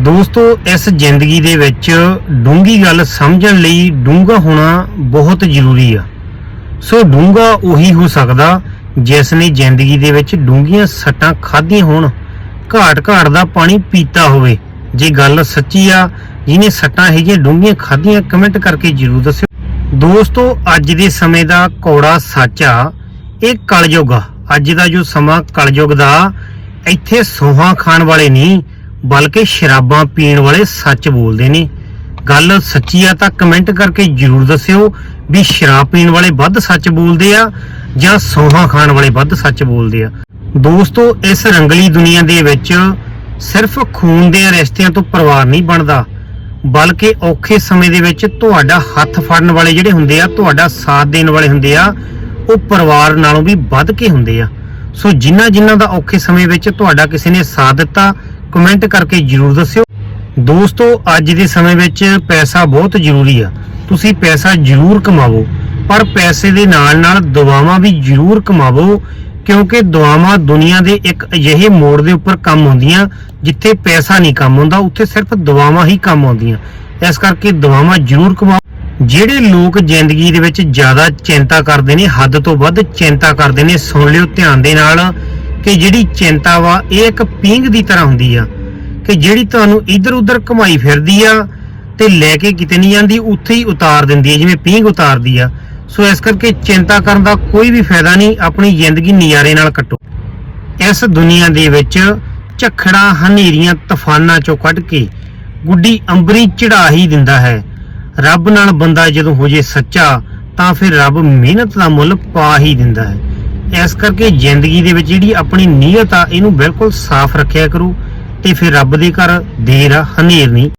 ਦੋਸਤੋ, ਇਸ ਜ਼ਿੰਦਗੀ ਦੇ ਵਿੱਚ ਡੂੰਗੀ ਗੱਲ ਸਮਝਣ ਲਈ ਡੂੰਗਾ ਹੋਣਾ ਬਹੁਤ ਜ਼ਰੂਰੀ ਆ। ਸੋ ਡੂੰਗਾ ਉਹੀ ਹੋ ਸਕਦਾ ਜਿਸ ਨੇ ਜ਼ਿੰਦਗੀ ਦੇ ਵਿੱਚ ਡੂੰਗੀਆਂ ਸੱਟਾਂ ਖਾਧੀਆਂ ਹੋਣ। ਘਾਟ ਘਾਟ ਦਾ ਪਾਣੀ ਪੀਤਾ ਹੋਵੇ। ਜੇ ਗੱਲ ਸੱਚੀ ਆ, ਜਿਹਨੇ ਸੱਟਾਂ ਹੈਗੀਆਂ ਡੂੰਗੀਆਂ ਖਾਧੀਆਂ, ਕਮੈਂਟ ਕਰਕੇ ਜਰੂਰ ਦੱਸਿਓ। ਦੋਸਤੋ, ਅੱਜ ਦੇ ਸਮੇਂ ਦਾ ਕੌੜਾ ਸੱਚ ਆ, ਇਹ ਕਲਯੁਗ ਆ। ਅੱਜ ਦਾ ਜੋ ਸਮਾਂ ਕਲਯੁਗ ਦਾ, ਇੱਥੇ ਸੋਹਾ ਖਾਣ ਵਾਲੇ ਨਹੀਂ ਬਲਕਿ ਸ਼ਰਾਬਾਂ ਪੀਣ ਵਾਲੇ ਸੱਚ ਬੋਲਦੇ ਨੇ। ਗੱਲ ਸੱਚੀ ਆ ਤਾਂ ਕਮੈਂਟ ਕਰਕੇ ਜਰੂਰ ਦੱਸਿਓ ਵੀ ਸ਼ਰਾਬ ਪੀਣ ਵਾਲੇ ਵੱਧ ਸੱਚ ਬੋਲਦੇ ਆ ਜਾਂ ਸੋਹਾਂ ਖਾਣ ਵਾਲੇ ਵੱਧ ਸੱਚ ਬੋਲਦੇ ਆ। ਦੋਸਤੋ, ਇਸ ਰੰਗਲੀ ਦੁਨੀਆ ਦੇ ਵਿੱਚ ਸਿਰਫ ਖੂਨ ਦੇ ਰਿਸ਼ਤਿਆਂ ਤੋਂ ਪਰਿਵਾਰ ਨਹੀਂ ਬਣਦਾ, ਬਲਕਿ ਔਖੇ ਸਮੇਂ ਦੇ ਵਿੱਚ ਤੁਹਾਡਾ ਹੱਥ ਫੜਨ ਵਾਲੇ ਜਿਹੜੇ ਹੁੰਦੇ ਆ, ਤੁਹਾਡਾ ਸਾਥ ਦੇਣ ਵਾਲੇ ਹੁੰਦੇ ਆ, ਉਹ ਪਰਿਵਾਰ ਨਾਲੋਂ ਵੀ ਵੱਧ ਕੇ ਹੁੰਦੇ ਆ। ਸੋ ਜਿਨ੍ਹਾਂ ਜਿਨ੍ਹਾਂ ਦਾ ਔਖੇ ਸਮੇਂ ਵਿੱਚ ਤੁਹਾਡਾ ਕਿਸੇ ਨੇ ਸਾਥ ਦਿੱਤਾ ਕਮੈਂਟ ਕਰਕੇ ਜਰੂਰ ਦੱਸਿਓ। ਦੋਸਤੋ, ਅੱਜ ਦੇ ਸਮੇਂ ਵਿੱਚ ਪੈਸਾ ਬਹੁਤ ਜ਼ਰੂਰੀ ਆ। ਤੁਸੀਂ ਪੈਸਾ ਜ਼ਰੂਰ ਕਮਾਵੋ, ਪਰ ਪੈਸੇ ਦੇ ਨਾਲ ਨਾਲ ਦੁਆਵਾਂ ਵੀ ਜ਼ਰੂਰ ਕਮਾਵੋ, ਕਿਉਂਕਿ ਦੁਆਵਾਂ ਦੁਨੀਆ ਦੇ ਇੱਕ ਅਜਿਹੇ ਮੋੜ ਦੇ ਉੱਪਰ ਕੰਮ ਹੁੰਦੀਆਂ ਜਿੱਥੇ ਪੈਸਾ ਨਹੀਂ ਕੰਮ ਹੁੰਦਾ, ਉੱਥੇ ਸਿਰਫ ਦੁਆਵਾਂ ਹੀ ਕੰਮ ਆਉਂਦੀਆਂ। ਇਸ ਕਰਕੇ ਦੁਆਵਾਂ ਜ਼ਰੂਰ ਕਮਾਓ। ਜਿਹੜੇ ਲੋਕ ਜ਼ਿੰਦਗੀ ਦੇ ਵਿੱਚ ਜ਼ਿਆਦਾ ਚਿੰਤਾ ਕਰਦੇ ਨੇ, ਹੱਦ ਤੋਂ ਵੱਧ ਚਿੰਤਾ ਕਰਦੇ ਨੇ, ਸੁਣ ਲਿਓ ਧਿਆਨ ਦੇ ਨਾਲ। ਕਿ ਜਿਹੜੀ ਚਿੰਤਾ ਵਾ, ਇਹ ਇੱਕ ਪੀਂਗ ਦੀ ਤਰ੍ਹਾਂ ਹੁੰਦੀ ਆ, ਕਿ ਜਿਹੜੀ ਤੁਹਾਨੂੰ ਇੱਧਰ ਉੱਧਰ ਘੁਮਾਈ ਫਿਰਦੀ ਆ ਤੇ ਲੈ ਕੇ ਕਿਤੇ ਨਹੀਂ ਜਾਂਦੀ, ਉੱਥੇ ਹੀ ਉਤਾਰ ਦਿੰਦੀ ਹੈ ਜਿਵੇਂ ਪੀਂਗ ਉਤਾਰਦੀ ਆ। ਸੋ ਇਸ ਕਰਕੇ ਚਿੰਤਾ ਕਰਨ ਦਾ ਕੋਈ ਵੀ ਫਾਇਦਾ ਨਹੀਂ, ਆਪਣੀ ਜ਼ਿੰਦਗੀ ਨਜ਼ਾਰੇ ਨਾਲ ਕੱਟੋ। ਇਸ ਦੁਨੀਆ ਦੇ ਵਿੱਚ ਝਖੜਾਂ, ਹਨੇਰੀਆਂ, ਤੂਫਾਨਾਂ ਚੋਂ ਕੱਢ ਕੇ ਗੁੱਡੀ ਅੰਬਰੀ ਚੜਾ ਹੀ ਦਿੰਦਾ ਹੈ। ਰੱਬ ਨਾਲ ਬੰਦਾ ਜਦੋਂ ਹੋ ਜੇ ਸੱਚਾ, ਤਾਂ ਫਿਰ ਰੱਬ ਮਿਹਨਤ ਦਾ ਮੁੱਲ ਪਾ ਹੀ ਦਿੰਦਾ ਹੈ। ਇਸ ਕਰਕੇ ਜ਼ਿੰਦਗੀ ਦੇ ਵਿੱਚ ਜਿਹੜੀ ਆਪਣੀ ਨੀਅਤ ਆ, ਇਹਨੂੰ ਬਿਲਕੁਲ ਸਾਫ਼ ਰੱਖਿਆ ਕਰੋ ਤੇ ਫਿਰ ਰੱਬ ਦੇ ਘਰ ਦੇਰ ਆ, ਹਨੇਰ ਨਹੀਂ।